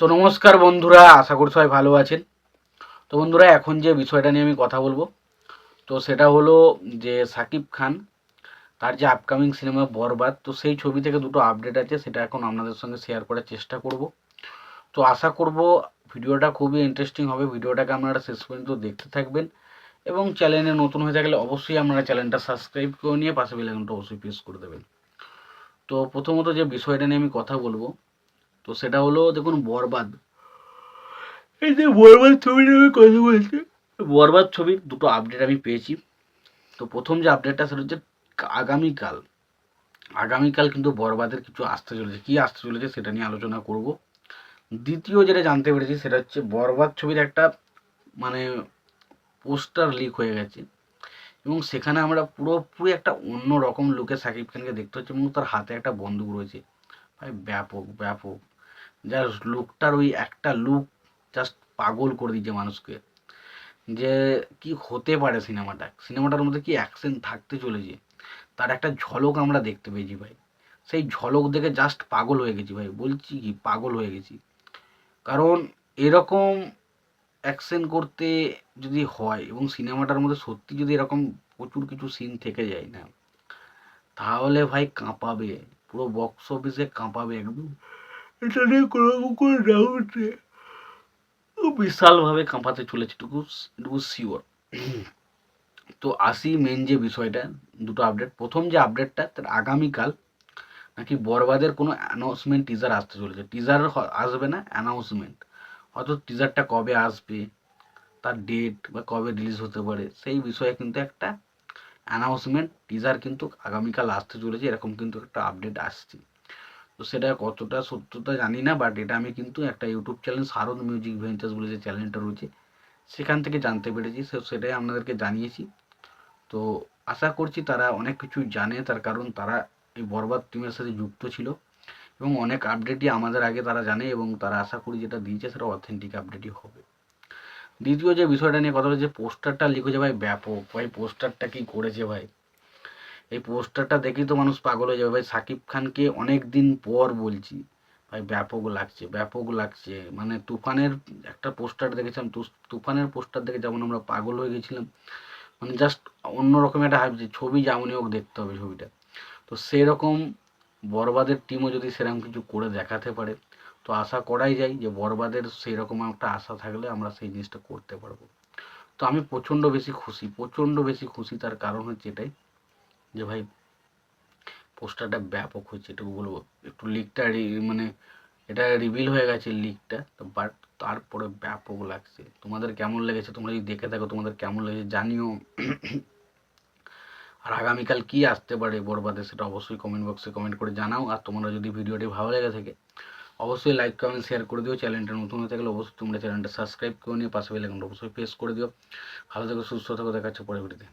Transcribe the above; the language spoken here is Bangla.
তো নমস্কার বন্ধুরা, আশা করি সবাই ভালো আছেন। তো বন্ধুরা, এখন যে বিষয়টা নিয়ে আমি কথা বলব, তো সেটা হলো যে সাকিব খান, তার যে আপকামিং সিনেমা বরবাদ, তো সেই ছবি থেকে দুটো আপডেট আছে, সেটা এখন আপনাদের সঙ্গে শেয়ার করার চেষ্টা করব। তো আশা করব ভিডিওটা খুবই ইন্টারেস্টিং হবে, ভিডিওটাকে আপনারা শেষ পর্যন্ত দেখতে থাকবেন এবং চ্যানেলে নতুন হয়ে থাকলে অবশ্যই আপনারা চ্যানেলটা সাবস্ক্রাইব করে নিয়ে পাশে বেলাইকনটা অবশ্যই প্রেস করে দেবেন। তো প্রথমত যে বিষয়টা নিয়ে আমি কথা বলব তো সেটা হলো দেখুন বরবাদ। এই যে বরবাদ ছবিটা আমি কথা বলছি। বরবাদ ছবির দুটো আপডেট আমি পেয়েছি। তো প্রথম যে আপডেটটা সেটা হচ্ছে আগামীকাল। আগামীকাল কিন্তু বরবাদের কিছু আসতে চলেছে। কি আসতে চলেছে সেটা নিয়ে আলোচনা করব। দ্বিতীয় যেটা জানতে পেরেছি সেটা হচ্ছে বরবাদ ছবির একটা মানে পোস্টার লিক হয়ে গেছে। এবং সেখানে আমরা পুরোপুরি একটা অন্য রকম লুকে সাকিব খানকে দেখতে হচ্ছে এবং তার হাতে একটা বন্দুক রয়েছে। ভাই ব্যাপক ব্যাপক। জাস্ট লুকটার ওই একটা লুক জাস্ট পাগল করে দিচ্ছে মানুষকে। যে কি হতে পারে সিনেমাটা সিনেমাটার মধ্যে কি অ্যাকশন থাকতে চলেছে? তার একটা ঝলক আমরা দেখতে পেয়েছি ভাই। সেই ঝলক দেখে জাস্ট পাগল হয়ে গেছি ভাই। বলছি কি, পাগল হয়ে গেছি। কারণ এরকম অ্যাকশন করতে যদি হয় এবং সিনেমাটার মধ্যে সত্যি যদি এরকম প্রচুর কিছু সিন থেকে যায় না, তাহলে ভাই কাঁপাবে। পুরো বক্স অফিসে কাঁপাবে একদম। এটা নিয়ে কোনো কোনো ডাউট নেই বিশালভাবে কাঁপাতে চলেছে টুকু টুকু শিওর তো আসি মেন যে বিষয়টা, দুটো আপডেট প্রথম যে আপডেটটা তার আগামীকাল নাকি বরবাদের কোনো অ্যানাউন্সমেন্ট টিজার আসতে চলেছে। টিজার আসবে না অ্যানাউন্সমেন্ট হয়তো টিজারটা কবে আসবে, তার ডেট বা কবে রিলিজ হতে পারে, সেই বিষয়ে কিন্তু একটা অ্যানাউন্সমেন্ট টিজার কিন্তু আগামীকাল আসতে চলেছে, এরকম কিন্তু একটা আপডেট আসছে। তো সেটা কতটা সত্যতা জানি না বাট এটা আমি কিন্তু একটা YouTube channel Sharad music ventures বলে যে চ্যানেলটা রয়েছে, সেখান থেকে জানতে পেরেছি। সেটাই আপনাদেরকে জানিয়েছি। তো আশা করছি তারা অনেক কিছু জানে, তার কারণ তারা এই বরবাদ টিমের সাথে যুক্ত ছিল। এবং অনেক আপডেটই আমাদের আগে তারা জানে এবং তারা আশা করি যেটা দিয়েছে সেটা অথেন্টিক আপডেটই হবে। দ্বিতীয় যে বিষয়টা নিয়ে কথা হচ্ছে পোস্টারটা লিখেছে ভাই ব্যাপক। ভাই পোস্টারটা কি করেছে ভাই? এই পোস্টারটা দেখেই তো মানুষ পাগল হয়ে যাবে। ভাই, সাকিব খানকে অনেক দিন পর বলছি, ভাই, ব্যাপক লাগছে ব্যাপক লাগছে। মানে তুফানের একটা পোস্টার দেখেছিলাম তুফানের পোস্টার দেখে যেমন আমরা পাগল হয়ে গেছিলাম মানে জাস্ট অন্যরকম একটা হাইপ যে ছবি যেমনই হোক দেখতে হবে ছবিটা। তো সেরকম বরবাদের টিমও যদি সেরকম কিছু করে দেখাতে পারে, তো আশা করাই যায় যে বরবাদের সেই রকম একটা আশা থাকলে আমরা সেই জিনিসটা করতে পারব। তো আমি প্রচণ্ড বেশি খুশি, প্রচণ্ড বেশি খুশি, তার কারণ হচ্ছে এটাই যে ভাই, পোস্টারটা ব্যাপক হচ্ছে এটুকু বলব। একটু লিকটা মানে এটা রিভিল হয়ে গেছে লিকটা তো বাট তারপরে ব্যাপক লাগছে। তোমাদের কেমন লেগেছে? তোমরা যদি দেখে থাকো, তোমাদের কেমন লেগেছে জানিও। আর আগামীকাল কি আসতে পারে বরবাদে, সেটা অবশ্যই কমেন্ট বক্সে কমেন্ট করে জানাও। আর তোমরা যদি ভিডিওটি ভালো লেগে থাকে, অবশ্যই লাইক কমেন্ট শেয়ার করে দিও। চ্যানেলটা নতুন হয়ে থাকলে অবশ্যই তোমরা চ্যানেলটা সাবস্ক্রাইব করে নিও। পাশে বেলাইকনটা অবশ্যই প্রেস করে দিও। ভালো থেকো, সুস্থ থাকো দেখাচ্ছে পরে ভিডিওতে